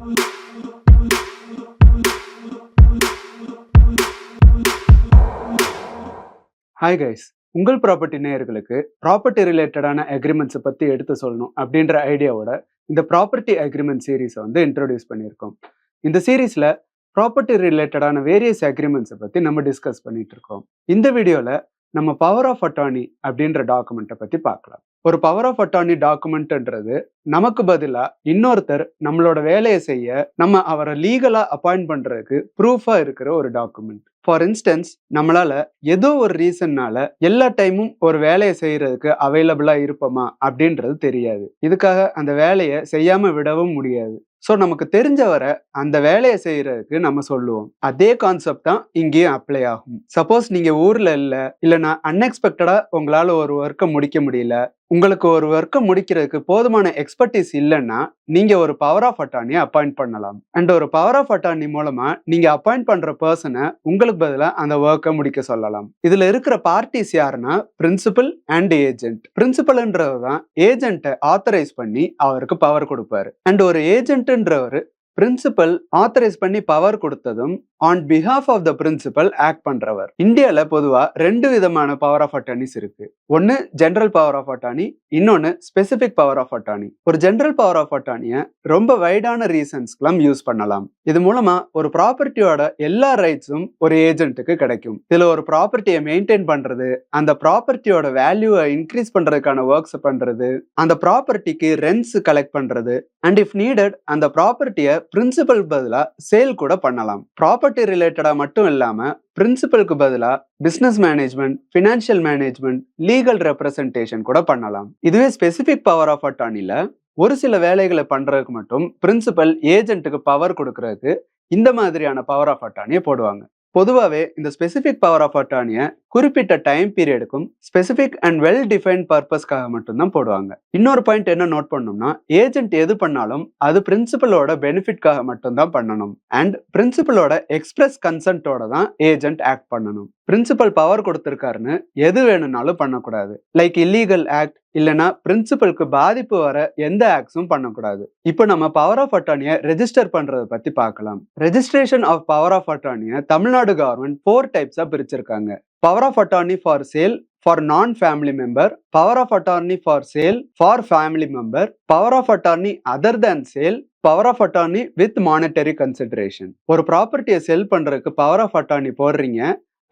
Hi guys உங்கள் property நேயர்களுக்கு property ரிலேட்டடான அக்ரிமெண்ட்ஸை பற்றி எடுத்து சொல்லணும் அப்படின்ற ஐடியாவோட இந்த ப்ராப்பர்ட்டி அக்ரிமெண்ட் சீரீஸை வந்து இன்ட்ரடியூஸ் பண்ணியிருக்கோம். இந்த சீரீஸில் ப்ராப்பர்ட்டி ரிலேட்டடான வேரியஸ் அக்ரிமெண்ட்ஸை பற்றி நம்ம டிஸ்கஸ் பண்ணிட்டு இருக்கோம் இந்த வீடியோவில் நம்ம பவர் ஆஃப் அட்டார்னி அப்படின்ற டாக்குமெண்ட்டை பற்றி பார்க்கலாம். ஒரு பவர் ஆஃப் அட்டார்னி டாக்குமெண்ட்ன்றது நமக்கு பதிலா இன்னொருத்தர் நம்மளோட வேலையை செய்ய நம்ம அவரை லீகலா அப்பாயிண்ட் பண்றதுக்கு ப்ரூஃபா இருக்கிற ஒரு டாக்குமெண்ட் ஃபார் இன்ஸ்டன்ஸ் நம்மளால ஏதோ ஒரு ரீசன்னால எல்லா டைமும் ஒரு வேலையை செய்யறதுக்கு அவைலபிளா இருப்போமா அப்படின்றது தெரியாது. இதுக்காக அந்த வேலையை செய்யாம விடவும் முடியாது. ஸோ நமக்கு தெரிஞ்சவரை அந்த வேலையை செய்யறதுக்கு நம்ம சொல்லுவோம். அதே கான்செப்ட் தான் இங்கேயும் அப்ளை ஆகும். சப்போஸ் நீங்க ஊர்ல இல்ல இல்லைன்னா அன்எக்ஸ்பெக்டடா உங்களால ஒரு ஒர்க்கை முடிக்க முடியல. உங்களுக்கு ஒரு ஒர்க்கை முடிக்கிறதுக்கு போதுமான எக்ஸ்பெக்ட் எக்ஸ்பர்டீஸ் இல்லைன்னா நீங்க ஒரு பவர் ஆஃப் அட்டார்னியை அப்பாயிண்ட் பண்ணலாம். அண்ட் ஒரு பவர் ஆஃப் அட்டார்னி மூலமா நீங்க அப்பாயிண்ட் பண்ற பர்சனை உங்களுக்கு பதிலாக அந்த ஒர்க்கை முடிக்க சொல்லலாம். இதுல இருக்கிற பார்ட்டிஸ் யாருன்னா பிரின்சிபல் அண்ட் ஏஜென்ட் பிரின்சிபல்ன்றது தான் ஏஜென்ட்டை ஆத்தரைஸ் பண்ணி அவருக்கு பவர் கொடுப்பாரு. அண்ட் ஒரு ஏஜென்ட்ன்றவர் பிரின்சிபல் ஆத்தரைஸ் பண்ணி பவர் கொடுத்ததும் on behalf of the principal act பண்றவர். இந்தியால பொதுவாக ரெண்டு விதமான பவர் ஆஃப் அட்டர்னிஸ் இருக்கு. ஒன்று ஜென்ரல் பவர் ஆஃப் அட்டானி இன்னொன்னு ஸ்பெசிஃபிக் பவர் ஆஃப் அட்டானி ஒரு ஜென்ரல் பவர் ஆஃப் அட்டானியை ரொம்ப வைடான ரீசன்ஸ்க்கெல்லாம் யூஸ் பண்ணலாம். இது மூலமா ஒரு ப்ராப்பர்ட்டியோட எல்லா ரைட்ஸும் ஒரு ஏஜென்ட்டுக்கு கிடைக்கும். இதில் ஒரு ப்ராப்பர்ட்டியை மெயின்டைன் பண்றது அந்த ப்ராப்பர்ட்டியோட வேல்யூவை இன்க்ரீஸ் பண்றதுக்கான ஒர்க்ஸ் பண்றது அந்த ப்ராப்பர்ட்டிக்கு ரென்ட்ஸ் கலெக்ட் பண்றது அண்ட் இஃப் நீடட் அந்த ப்ராப்பர்ட்டியை பிரின்சிபல் பதிலாக சேல் கூட பண்ணலாம். ப்ராப்பர்ட்டி ரிலேட்டடாக மட்டும் இல்லாமல் பிரின்சிபலுக்கு பதிலாக business management financial management legal representation கூட பண்ணலாம். இதுவே ஸ்பெசிபிக் பவர் ஆஃப் அட்டானில ஒரு சில வேலைகளை பண்றதுக்கு மட்டும் பிரின்சிபல் ஏஜென்ட்டுக்கு பவர் கொடுக்கறதுக்கு இந்த மாதிரியான பவர் ஆஃப் அட்டானியை போடுவாங்க. பொதுவாகவே இந்த ஸ்பெசிஃபிக் பவர் ஆஃப் அட்டார்னியை குறிப்பிட்ட டைம் பீரியடுக்கும் ஸ்பெசிஃபிக் அண்ட் வெல் டிஃபைன்ட் பர்பஸ்க்காக மட்டும்தான் போடுவாங்க. இன்னொரு பாயிண்ட் என்ன நோட் பண்ணோம்னா ஏஜென்ட் எது பண்ணாலும் அது பிரின்சிபலோட பெனிஃபிட்காக மட்டும்தான் பண்ணணும். அண்ட் பிரின்சிபலோட எக்ஸ்பிரஸ் கன்சென்ட்டோட தான் ஏஜென்ட் ஆக்ட் பண்ணணும். பிரின்சிபல் பவர் கொடுத்துருக்காருன்னு எது வேணும்னாலும் பண்ணக்கூடாது. லைக் இல்லீகல் ஆக்ட் இல்லைன்னா பிரின்சிபலுக்கு பாதிப்பு வர எந்த ஆக்ஸும் பண்ணக்கூடாது. இப்போ நம்ம பவர் ஆஃப் அட்டானியை ரெஜிஸ்டர் பண்றதை பத்தி பார்க்கலாம். ரெஜிஸ்ட்ரேஷன் ஆஃப் பவர் ஆஃப் அட்டார்னியை தமிழ்நாடு கவர்மெண்ட் ஃபோர் டைப்ஸா பிரிச்சிருக்காங்க. Power of attorney for sale for non family member power of attorney for sale for family member power of attorney other than sale power of attorney with monetary consideration ஒரு ப்ராப்பர்ட்டியை sell பண்றதுக்கு power of attorney போடுறீங்க.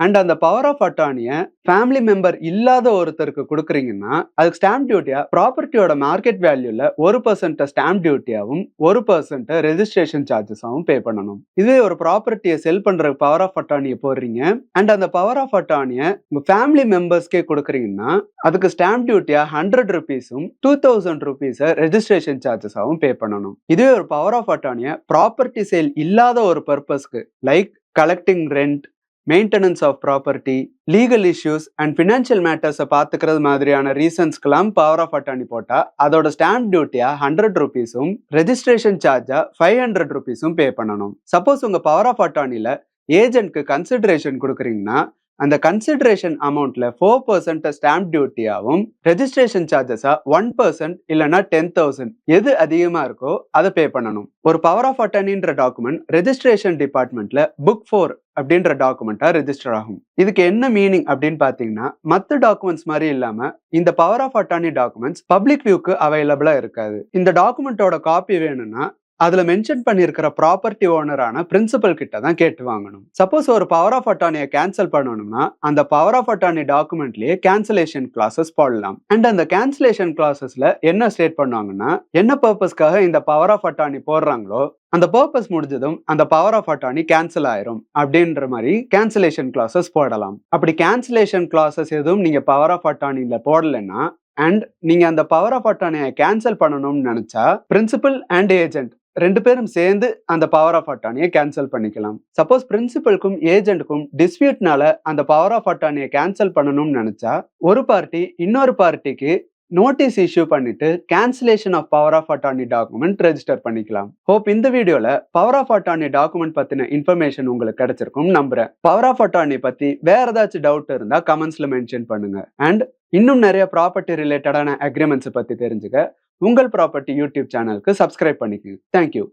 And அந்த power of அட்டானியை family member இல்லாத ஒருத்தருக்கு கொடுக்குறீங்கன்னா அதுக்கு stamp டியூட்டியா ப்ராப்பர்ட்டியோட market வேல்யூல ஒரு பர்சன்ட் ஸ்டாம்ப் டியூட்டியாவும் ஒரு பர்சன்ட் ரெஜிஸ்ட்ரேஷன் சார்ஜஸாவும் பே பண்ணணும். இதே ஒரு ப்ராப்பர்ட்டியை செல் பண்ற பவர் ஆஃப் அட்டானியை போடுறீங்க. அண்ட் அந்த பவர் ஆஃப் அட்டானியை உங்க ஃபேமிலி மெம்பர்ஸ்க்கே கொடுக்குறீங்கன்னா அதுக்கு ஸ்டாம்ப் டியூட்டியா ஹண்ட்ரட் ருபீஸும் டூ தௌசண்ட் ருபீஸை ரெஜிஸ்ட்ரேஷன் சார்ஜஸாவும் பே பண்ணணும். இதே ஒரு பவர் ஆஃப் அட்டானியை ப்ராப்பர்ட்டி சேல் இல்லாத ஒரு பர்பஸ்க்கு like collecting rent maintenance of property legal issues and financial மேட்டர்ஸை பார்த்துக்கிறது மாதிரியான ரீசன்ஸ்க்கெல்லாம் பவர் ஆஃப் அட்டார்னி போட்டால் அதோட ஸ்டாம்ப் டியூட்டியாக ஹண்ட்ரட் ருபீஸும் ரெஜிஸ்ட்ரேஷன் சார்ஜாக ஃபைவ் ஹண்ட்ரட் ருபீஸும் பே பண்ணணும். சப்போஸ் உங்கள் பவர் ஆஃப் அட்டார்னியில் ஏஜென்ட்க்கு கன்சிடரேஷன் கொடுக்குறீங்கன்னா அந்த கன்சிடரேஷன் அமௌண்ட்ல ஃபோர் பர்சன்ட் ஸ்டாம்ப் டியூட்டியாகவும் ரெஜிஸ்ட்ரேஷன் சார்ஜஸா ஒன் பர்சன்ட் இல்லைன்னா டென் தௌசண்ட் எது அதிகமா இருக்கோ அதை பே பண்ணணும். ஒரு பவர் ஆஃப் அட்டர்னின்ற டாக்குமெண்ட் ரெஜிஸ்ட்ரேஷன் டிபார்ட்மெண்ட்ல புக் ஃபோர் அப்படின்ற டாக்குமெண்டா ரெஜிஸ்டர் ஆகும். இதுக்கு என்ன மீனிங் அப்படின்னு பாத்தீங்கன்னா மற்ற டாக்குமெண்ட்ஸ் மாதிரி இல்லாம இந்த power of attorney documents public வியூக்கு அவைலபிளா இருக்காது. இந்த டாக்குமெண்ட்டோட காப்பி வேணும்னா அதுல மென்ஷன் பண்ணியிருக்கிற ப்ராப்பர்ட்டி ஓனரான பிரின்சிபல் கிட்ட தான் கேட்டு வாங்கணும். சப்போஸ் ஒரு பவர் ஆஃப் அட்டானியை கேன்சல் பண்ணணும்னா அந்த பவர் ஆஃப் அட்டானி டாக்குமெண்ட்லயே கேன்சலேஷன் கிளாஸஸ் போடலாம். அண்ட் அந்த கேன்சலேஷன் கிளாஸஸ்ல என்ன ஸ்டேட் பண்ணுவாங்கன்னா என்ன பர்பஸ்க்காக இந்த பவர் ஆஃப் அட்டானி போடுறாங்களோ அந்த பர்பஸ் முடிஞ்சதும் அந்த பவர் ஆஃப் அட்டானி கேன்சல் ஆயிரும். அப்படின்ற மாதிரி கேன்சலேஷன் கிளாஸஸ் போடலாம். அப்படி கேன்சலேஷன் கிளாஸஸ் எதுவும் நீங்க பவர் ஆஃப் அட்டார்னில போடலைன்னா அண்ட் நீங்க அந்த பவர் ஆஃப் அட்டானியை கேன்சல் பண்ணணும்னு நினைச்சா பிரின்சிபல் அண்ட் ஏஜென்ட் ரெண்டு பேரும் சேர்ந்து அந்த பவர் ஆஃப் அட்டானியை கேன்சல் பண்ணிக்கலாம். சப்போஸ் பிரின்சிபலுக்கும் ஏஜென்ட்டுக்கும் டிஸ்பியூட்னால அந்த பவர் ஆஃப் அட்டானியை கேன்சல் பண்ணணும்னு நினைச்சா ஒரு பார்ட்டி இன்னொரு பார்ட்டிக்கு நோட்டீஸ் இஷ்யூ பண்ணிட்டு cancellation of power of attorney document register பண்ணிக்கலாம். ஹோப் இந்த வீடியோல பவர் ஆஃப் அட்டார்னி டாக்குமெண்ட் பத்தின இன்ஃபர்மேஷன் உங்களுக்கு கிடைச்சிருக்கும் நம்புறேன். பவர் ஆஃப் அட்டார்னி பத்தி வேற ஏதாச்சும் டவுட் இருந்தா கமெண்ட்ஸ்ல மென்ஷன் பண்ணுங்க. அண்ட் இன்னும் நிறைய ப்ராப்பர்ட்டி ரிலேட்டடான அக்ரிமெண்ட்ஸ் பத்தி தெரிஞ்சுக்க உங்கள் ப்ராப்பர்ட்டி யூடியூப் சேனலுக்கு சப்ஸ்கிரைப் பண்ணிக்கோங்க. Thank you